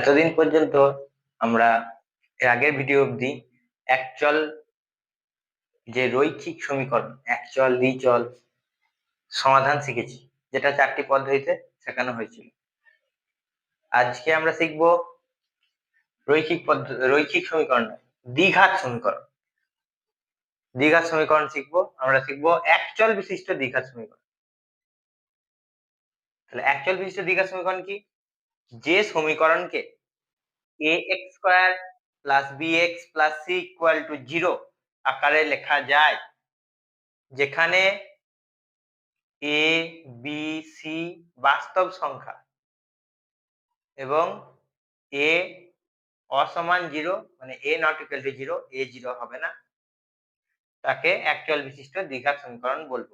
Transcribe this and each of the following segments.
এতদিন পর্যন্ত আমরা আগের ভিডিও অবধি একচল যে রৈখিক সমীকরণ, একচল, দ্বিচল সমাধান শিখেছি, যেটা চারটি পদ্ধতিতে শেখানো হয়েছিল। আজকে আমরা শিখব রৈখিক রৈখিক সমীকরণ, দ্বিঘাত সমীকরণ। দ্বিঘাত সমীকরণ শিখব, আমরা শিখব একচল বিশিষ্ট দ্বিঘাত সমীকরণ। তাহলে একচল বিশিষ্ট দ্বিঘাত সমীকরণ কি? যে সমীকরণকে a x square plus b x plus c equal to zero আকারে লেখা যায়, যেখানে এ বি সি বাস্তব সংখ্যা এবং এ অসমান জিরো মানে a not equal to zero a zero হবে না। তাকে অ্যাকচুয়াল বিশিষ্ট দ্বিঘাত সমীকরণ বলব।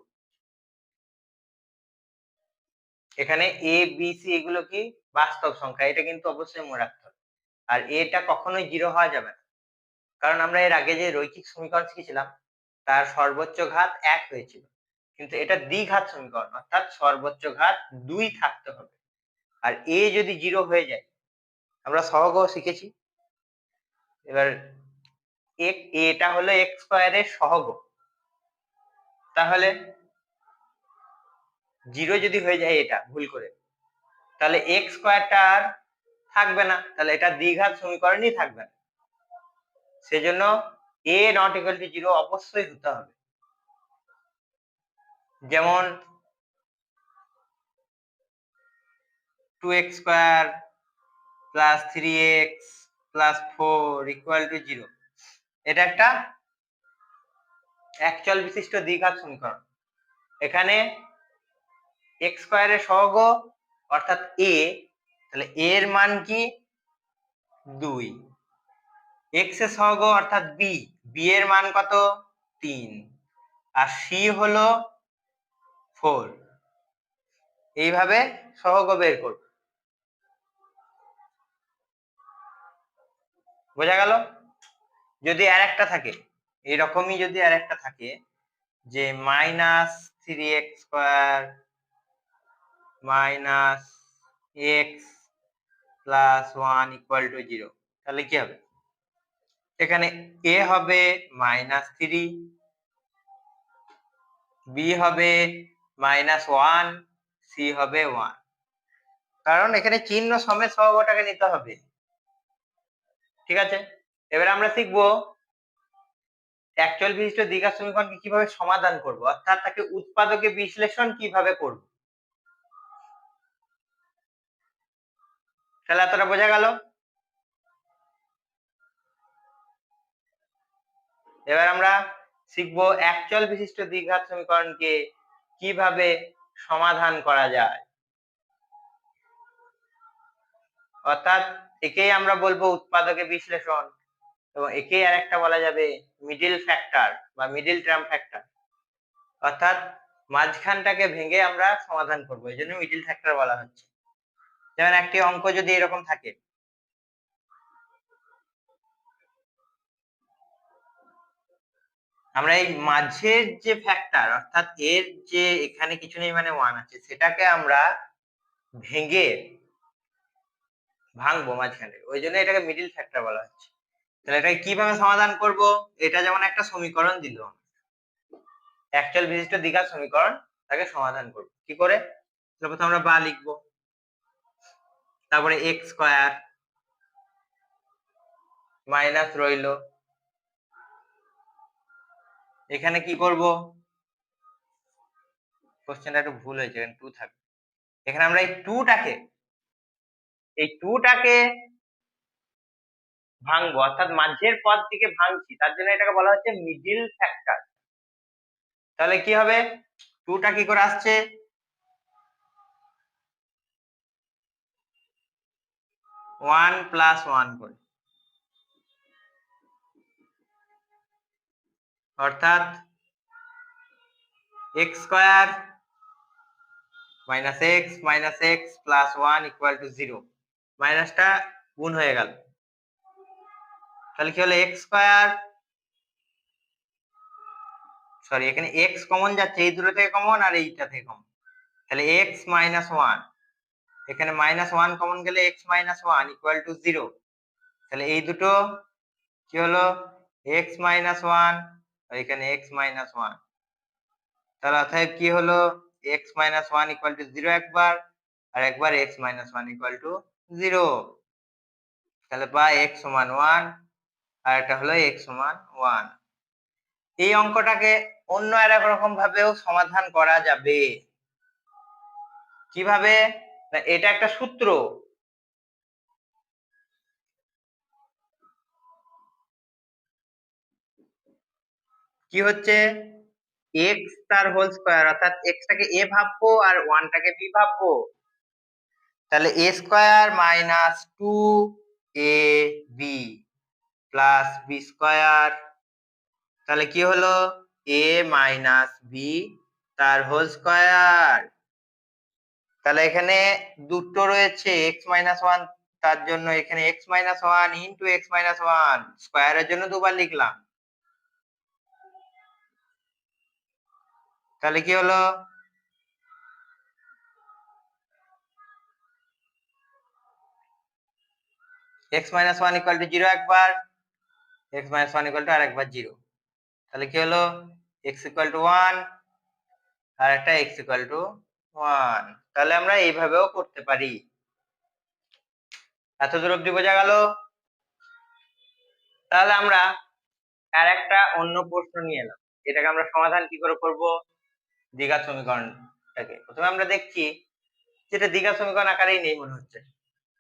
এখানে এ বি সি এগুলো কি বাস্তব সংখ্যা? এটা কিন্তু অবশ্যই মনে রাখতে হবে। আর এটা কখনোই জিরো হওয়া যাবে না। কারণ আমরা এর আগে যে রৈখিক সমীকরণ শিখেছিলাম, তার সর্বোচ্চ ঘাত এক হয়েছিল। কিন্তু এটা দ্বিঘাত সমীকরণ, অর্থাৎ সর্বোচ্চ ঘাত দুই থাকতে হবে। আর এ যদি জিরো হয়ে যায়, আমরা সহগ শিখেছি। এবার এটা হলো এক্স স্কোয়ারের সহগ তাহলে জিরো যদি হয়ে যায় এটা, ভুল করে। তাহলে এক্স স্কোয়ারটা আর থাকবে না। তাহলে এটা দ্বিঘাত সমীকরণই থাকবে না। সেজন্য a not equal to zero অবশ্যই হতে হবে। যেমন two x square plus three x plus four equal to zero এটা একটা একচল বিশিষ্ট দ্বিঘাত সমীকরণ। এখানে এক্স স্কোয়ারের সহগ, অর্থাৎ এ, তাহলে এর মান কি? দুই। এক্সের সহগ, অর্থাৎ বি বি এর মান কত? তিন। আর সি হলো ফোর। এইভাবে সহগ বের করব বোঝা গেল? যদি আর একটা থাকে, এরকমই যদি আর একটা থাকে, যে minus three x square minus x plus one equal to zero. তাহলে কি হবে? এখানে এ হবে মাইনাস থ্রি, বি হবে মাইনাস ওয়ান, সি হবে ওয়ান। কারণ এখানে চিহ্ন সমেত সহগটাকে নিতে হবে। ঠিক আছে? এবার আমরা শিখব অ্যাকচুয়াল বিশিষ্ট দ্বিঘাত সমীকরণকে কীভাবে সমাধান করব, অর্থাৎ তাকে উৎপাদকে বিশ্লেষণ কীভাবে করব। তাহলে এতটা বোঝা গেল? এবার আমরা শিখব অ্যাকচুয়াল বিশিষ্ট দ্বিঘাত সমীকরণকে কীভাবে সমাধান করা যায়? অর্থাৎ একেই আমরা বলব উৎপাদকে বিশ্লেষণ এবং একেই আর একটা বলা যাবে মিডিল ফ্যাক্টর বা মিডিল টার্ম ফ্যাক্টর অর্থাৎ মাঝখানটাকে ভেঙে আমরা সমাধান করব, এই জন্য মিডিল ফ্যাক্টর বলা হচ্ছে। যেমন একটি অঙ্ক যদি এরকম থাকে। আমরা এই মাঝের যে ফ্যাক্টর অর্থাৎ এর যে এখানে কিছু নেই মানে ওয়ান আছে, সেটাকে আমরা ভেঙে ভাঙবো মাঝখানে। ওই জন্য এটাকে মিডিল ফ্যাক্টর বলা হচ্ছে। তাহলে এটাকে কীভাবে সমাধান করব? এটা যেমন একটা সমীকরণ দিল। অ্যাকচুয়াল বিশিষ্ট দ্বিঘাত সমীকরণ, তাকে সমাধান করব। কি করে? প্রথমে আমরা বা লিখব। তারপরে এক্স স্কোয়ার মাইনাস রইল। এখানে কি করব? কোশ্চেনটা একটু ভুল হয়েছে, এখানে টু থাকবে। এখানে আমরা এই টুটাকে এই টুটাকে ভাঙবো, অর্থাৎ মাঝের পদ থেকে ভাঙছি, তার জন্য এটাকে বলা হচ্ছে মিডিল ফ্যাক্টর তাহলে কি হবে? টুটা কি করে আসছে? ওয়ান প্লাস ওয়ান করে। অর্থাৎ x square minus x minus x plus one equal to zero. মাইনাসটা গুণ হয়ে গেল। তাহলে কি হলো? এক্স স্কোয়ার সরি, এখানে এক্স কমন যাচ্ছে, এই দুটো থেকে কমন আর এইটা থেকে কমন। তাহলে এক্স মাইনাস ওয়ান এখানে মাইনাস ওয়ান কমন গেলে x minus one equal to zero তাহলে এই দুটো কি হলো? এক্স মাইনাস ওয়ান এখানে এক্স মাইনাস ওয়ান তাহলে অতএব কি হলো? X minus one equal to zero একবার, আর একবার x minus one equal to zero তাহলে বা এক্স সমান ওয়ান আর একটা হলো এক্স সমান ওয়ান এই অঙ্কটাকে অন্য এক রকম ভাবেও সমাধান করা যাবে। কীভাবে? এটা একটা সূত্র। কি হচ্ছে? এক্স তার হোল স্কোয়ার অর্থাৎ এক্স টাকে এ ভাববো আর ওয়ানটাকে বি ভাববো। তাহলে a square minus two a b plus b square তাহলে কি হলো? এ মাইনাস বি তার হোল স্কোয়ার তাহলে এখানে দুটো রয়েছে এক্স মাইনাস ওয়ান তার জন্য এখানে x minus one into x minus one স্কোয়ারের জন্য দুবার লিখলাম। তাহলে কি হলো? X minus one equal to zero একবার x minus one equal to আর একবার জিরো তাহলে কি হলো? এক্স ইকুয়াল টু ওয়ান আর একটা এক্স ইকুয়াল টু ওয়ান তাহলে আমরা এইভাবেও করতে পারি। এত দূর বোঝা গেল? তাহলে আমরা আর একটা অন্য প্রশ্ন নিয়ে এলাম। এটাকে আমরা সমাধান কি করে করব? দ্বিঘাত সমীকরণটাকে। প্রথমে আমরা দেখছি যেটা দ্বিঘাত সমীকরণ আকারেই নেই মনে হচ্ছে।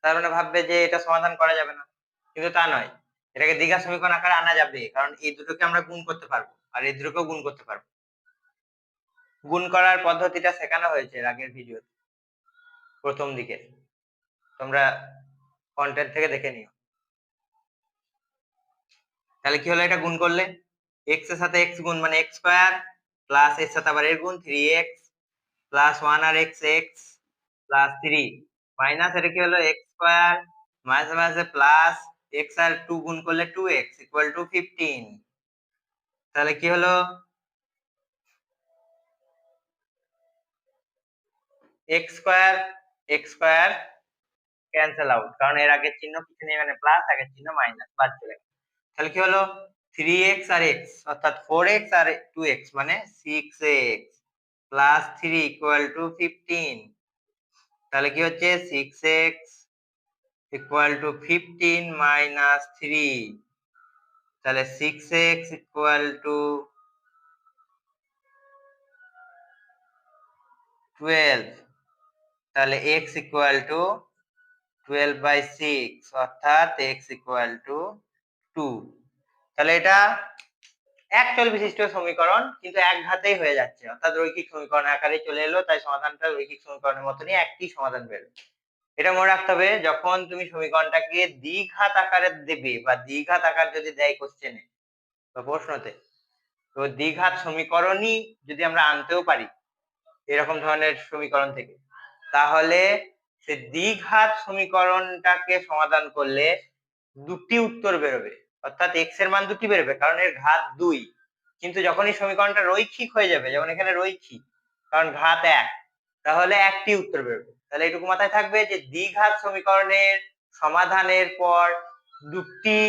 তার মানে ভাববে যে এটা সমাধান করা যাবে না। কিন্তু তা নয়। এটাকে দ্বিঘাত সমীকরণ আকারে আনা যাবে, কারণ এই দুটোকে আমরা গুণ করতে পারব। আর এই দুটোকেও গুণ করতে পারব। গুণ করার পদ্ধতিটা শেখানো হয়েছে আগের ভিডিও প্রথম দিকে তোমরা কন্টেন্ট থেকে দেখে নিও। তাহলে কি হলো? এটা গুণ করলে? এক্সের সাথে এক্স গুণ মানে এক্স স্কোয়ার প্লাস এর সাথে আবার এর গুণ থ্রি এক্স প্লাস ওয়ান আর x x plus three minus এটা কি হলো? এক্স স্কোয়ার মাঝে মাঝে প্লাস এক্স আর টু গুণ করলে two x equal to fifteen তাহলে কি হলো? X square x square cancel out কারণ এর আগের চিহ্ন কিছু নেই মানে প্লাস আগের চিহ্ন মাইনাস বাদ চলে গেল। তাহলে কি হলো? থ্রি এক্স আর এক্স অর্থাৎ ফোর এক্স আর টু এক্স মানে six x plus three equal to fifteen তাহলে কি হচ্ছে? Six x equal to fifteen minus three তাহলে six x equal to twelve তাহলে x equal to twelve by six অর্থাৎ এক্স ইকুয়াল টু টু তাহলে এটা একচল বিশিষ্ট সমীকরণ, কিন্তু এক ঘাতেই হয়ে যাচ্ছে। অর্থাৎ রৈখিক সমীকরণ আকারে চলে এলো, তাই সমাধানটা রৈখিক সমীকরণের মতনই একটি সমাধান বেরো এটা মনে রাখতে হবে, যখন তুমি সমীকরণটাকে দ্বিঘাত আকারে দেবে বা দ্বিঘাত আকার যদি দেয় কোশ্চেনে বা প্রশ্নতে, তো দ্বিঘাত সমীকরণই যদি আমরা আনতেও পারি, এরকম ধরনের সমীকরণ থেকে। তাহলে সে দ্বিঘাত সমীকরণটাকে সমাধান করলে দুটি উত্তর বেরোবে। অর্থাৎ এক্সের মান দুটি বেরোবে, কারণ এর ঘাত দুই। কিন্তু যখনই সমীকরণটা রৈখিক হয়ে যাবে, যেমন এখানে রৈখিক, কারণ ঘাত এক, তাহলে একটি উত্তর বেরোবে। তাহলে এটুকু মাথায় থাকবে যে দ্বিঘাত সমীকরণের সমাধানের পর দুটি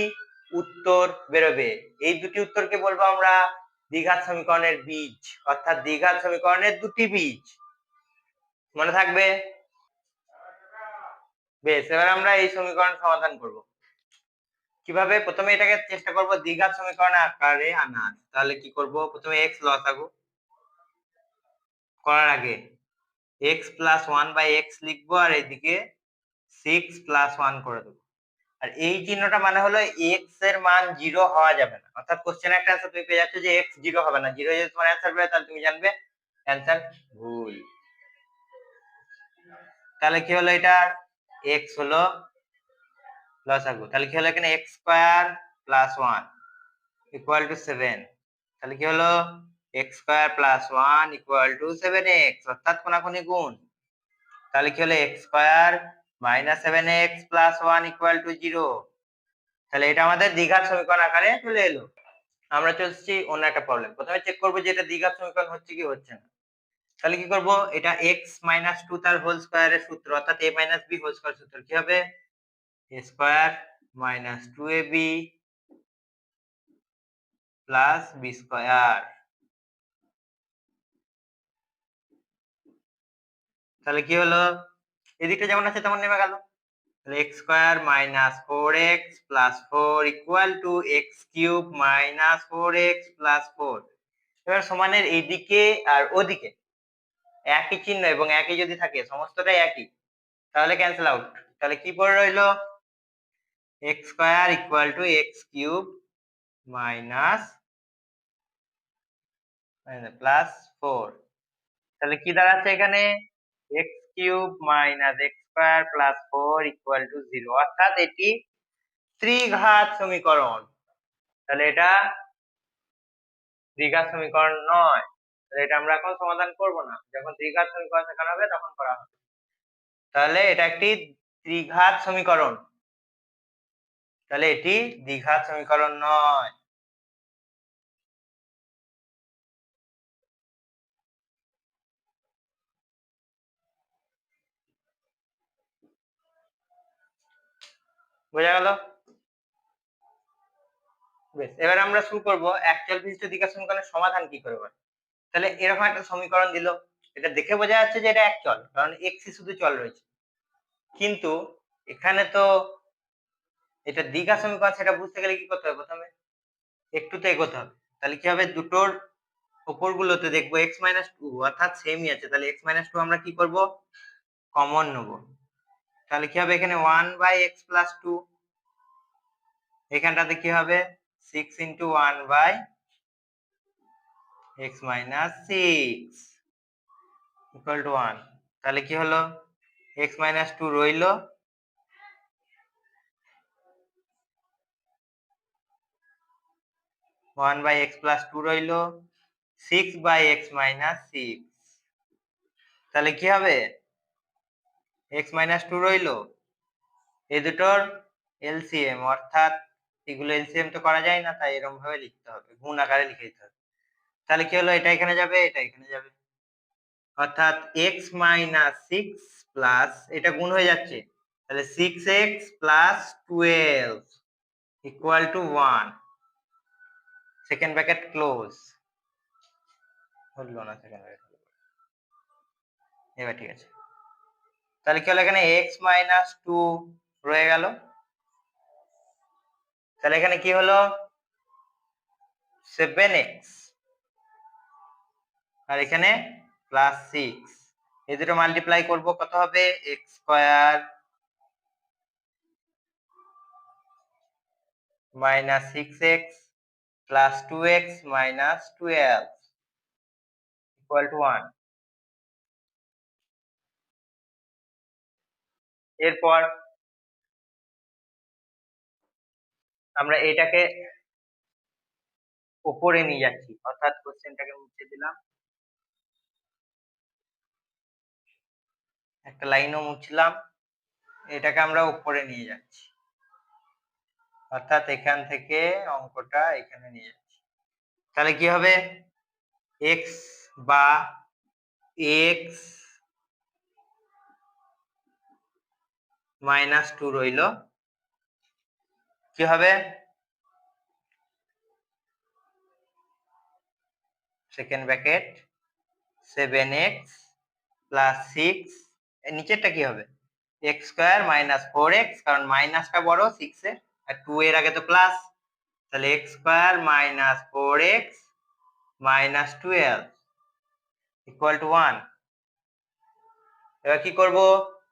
উত্তর বেরোবে। এই দুটি উত্তরকে বলব আমরা দ্বিঘাত সমীকরণের বীজ, অর্থাৎ দ্বিঘাত সমীকরণের দুটি বীজ। মনে থাকবে? বেশ, এবার আমরা এই সমীকরণ সমাধান করব। কীভাবে? প্রথমে এটাকে চেষ্টা করব দ্বিঘাত সমীকরণ আকারে আনার তাহলে কি করব? প্রথমে এক্স লসাগু করার আগে x plus one by x লিখব আর এদিকে সিক্স প্লাস ওয়ান করে দেবো। আর এই চিহ্নটা মানে হলো এক্সের মান জিরো হওয়া যাবে না। অর্থাৎ কোশ্চেন একটা অ্যান্সার তুমি পেয়ে যাচ্ছ যে এক্স জিরো হবে না। জিরো যদি তোমার অ্যান্সার পেয়ে তাহলে তুমি জানবে অ্যান্সার ভুল। তাহলে কি হলো এটা? এক্স হলো লসাগু তাহলে কি হলো এখানে x square plus one equal to seven তাহলে কি হলো? X square plus one equal to seven x অর্থাৎ কোনাকুনি গুণ। তাহলে কি হলো? X square minus seven x plus one equal to zero তাহলে এটা আমাদের দ্বিঘাত সমীকরণ আকারে চলে এলো। আমরা চলছি অন্য একটা প্রবলেম প্রথমে চেক করব যে এটা দ্বিঘাত সমীকরণ হচ্ছে কি হচ্ছে না। তাহলে কি করব? এটা x মাইনাস টু তার হোল স্কোয়ারের সূত্র, অর্থাৎ a minus b whole square সূত্র কি হবে? a square minus two a b plus b square তাহলে কি হলো? এদিকটা যেমন আছে তেমন নেমে গেল। তাহলে x square minus four x plus four equal to x cube minus four x plus four এবার সমানের এইদিকে আর ওদিকে। একই চিহ্ন এবং একই যদি থাকে, সমস্তটাই একই, তাহলে ক্যান্সেল আউট তাহলে কি পড়ে রইল? X square equal to x cube minus plus four তাহলে কি দাঁড়াচ্ছে এখানে? X cube minus x square plus four equal to zero অর্থাৎ এটি ত্রিঘাত সমীকরণ। তাহলে এটা দ্বিঘাত সমীকরণ নয়। এটা আমরা এখন সমাধান করব না। যখন দ্বিঘাত সমীকরণ শেখানো হবে, তখন করা হবে। তাহলে এটা একটি ত্রিঘাত সমীকরণ। তাহলে এটি দ্বিঘাত সমীকরণ নয়। বোঝা গেল? বেশ, এবার আমরা শুরু করব অ্যাকচুয়াল বিশিষ্ট দ্বিঘাত সমীকরণের সমাধান কি করে বলে তাহলে এরকম একটা সমীকরণ দিল। এটা দেখে বোঝা যাচ্ছে যে এটা এক চল, কারণ এক্সি শুধু চল রয়েছে। কিন্তু এখানে তো এটা দ্বিঘা সমীকরণ, সেটা বুঝতে গেলে কি করতে হবে প্রথমে? একটু তো এগোতে হবে। তাহলে কি হবে? দুটোর উপর গুলোতে দেখব এক্স মাইনাস টু অর্থাৎ সেমই আছে। তাহলে এক্স মাইনাস টু আমরা কি করব? কমন নেব। তাহলে কি হবে? এখানে one by x plus two এখানটাতে কি হবে? Six into one by x minus six equal to one তাহলে কি হলো? এক্স মাইনাস টু রইল। One by x plus two রইল। Six by x minus six তাহলে কি হবে? এক্স মাইনাস টু রইল। এই দুটোর এলসিএম অর্থাৎ এগুলো এলসিএম তো করা যায় না, তাই এরকম ভাবে লিখতে হবে। গুণ আকারে লিখে দিতে হবে। তাহলে কি হলো? এটা এখানে যাবে, এটা এখানে যাবে। অর্থাৎ এক্স মাইনাস সিক্স প্লাস এটা গুণ হয়ে যাচ্ছে। তাহলে six x plus twelve equal to one second bracket close হলো না সেকেন্ড ব্র্যাকেট এবার ঠিক আছে। তাহলে কি হলো এখানে? এক্স মাইনাস টু রয়ে গেল। তাহলে এখানে কি হলো? সেভেন এক্স আর এখানে প্লাস সিক্স এই দুটো মাল্টিপ্লাই করব, কত হবে? X square minus six x plus 2x minus 12 equal to 1 এরপর আমরা এটাকে উপরে নিয়ে যাচ্ছি। অর্থাৎ কোশ্চেনটাকে মুছে দিলাম। একটা লাইনও মুছলাম, এটাকে আমরা উপরে নিয়ে যাচ্ছি। অর্থাৎ এখান থেকে অঙ্কটা এখানে নিয়ে যাচ্ছি। তাহলে কি হবে? এক্স বা এক্স মাইনাস টু রইল। কি হবে? Second bracket seven x plus six নিচেরটা কি হবে? X square minus four x কারণ মাইনাসটা বড় সিক্স এর। আর টু এর আগে তো প্লাস তাহলে x square minus four x minus twelve equal to one এবার কি করব?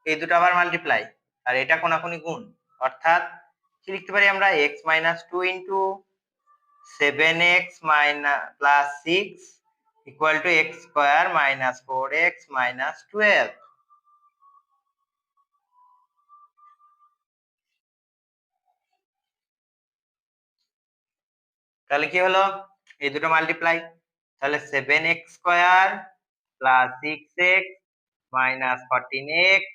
এই দুটো আবার মাল্টিপ্লাই আর এটা কোনাকুনি গুণ। অর্থাৎ, কি লিখতে পারি আমরা? X minus two into seven x minus plus six equal to x square minus four x minus twelve তাহলে কি হলো? এই দুটো মাল্টিপ্লাই তাহলে seven x square plus six x minus fourteen x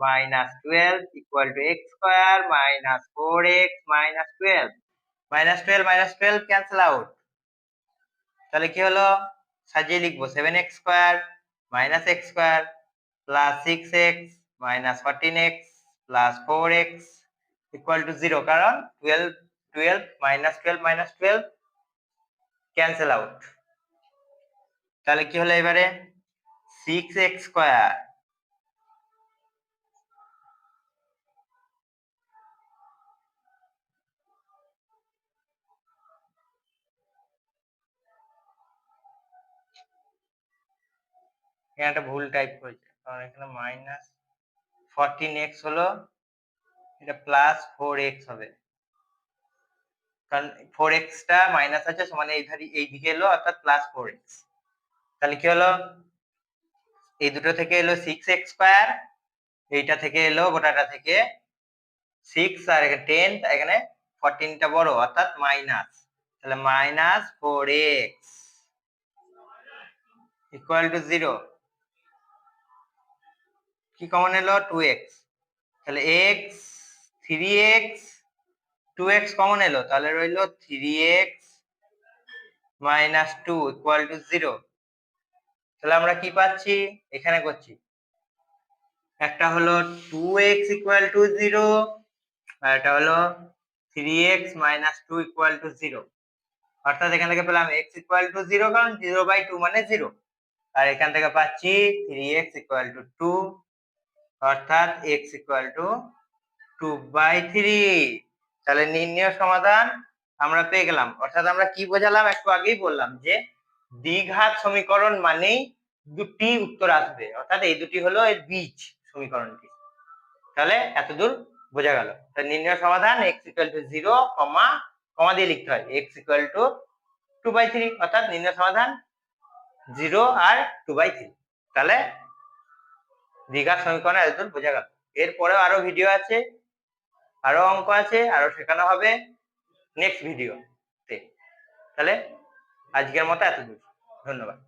minus twelve equal to x square minus four x minus twelve minus twelve minus twelve cancel out তাহলে কি হলো? সাজিয়ে লিখব seven x square minus x square plus six x minus fourteen x plus four x equal to zero কারণ twelve twelve minus twelve minus twelve cancel out তাহলে কি হলো এবারে? সিক্স এক্স স্কোয়ার এখানে একটা ভুল টাইপ করেছে কারণ এখানে মাইনাস ফোরটিন এক্স হলো, এটা প্লাস ফোর এক্স হবে। কারণ ফোর এক্সটা মাইনাস আছে সমান এই ধারি এই দিকে এলো, অর্থাৎ প্লাস ফোর এক্স তাহলে কি হলো? এই দুটো থেকে এলো সিক্স এক্স স্কোয়ার এইটা থেকে এলো গোটাটা থেকে সিক্স আর এখানে টেন এখানে ফোরটিনটা বড়, অর্থাৎ মাইনাস তাহলে minus four x equal to zero কি কমন এলো? টু এক্স তাহলে x three x two x common এলো, তাহলে রইল three x minus two equal to zero তাহলে আমরা কি পাচ্ছি? এখানে করছি। একটা হলো two x equal to zero আর একটা হলো three x minus two equal to zero অর্থাৎ এখান থেকে পেলাম এক্স ইকুয়াল টু জিরো কারণ জিরো বাই টু মানে জিরো আর এখান থেকে পাচ্ছি three x equal to two অর্থাৎ x equal to two by three তাহলে নির্ণয় সমাধান আমরা পেয়ে গেলাম। অর্থাৎ আমরা কি বোঝালাম? একটু আগেই বললাম যে দ্বিঘাত সমীকরণ মানেই দুটি উত্তর আসবে। অর্থাৎ এই দুটি হলো এর বীজ সমীকরণটি। তাহলে এতদূর বোঝা গেল। তাহলে নির্ণয় সমাধান x equal to zero comma comma দিয়ে লিখতে হয়। X equal to two by three অর্থাৎ নির্ণয় সমাধান জিরো আর টু বাই থ্রি তাহলে দ্বিঘাত সমীকরণ এতদূর বোঝা গেল। এরপরেও আরও ভিডিও আছে। আরও অঙ্ক আছে আরও শেখানো হবে নেক্সট ভিডিওতে তাহলে আজকের মতো এতদূর ধন্যবাদ।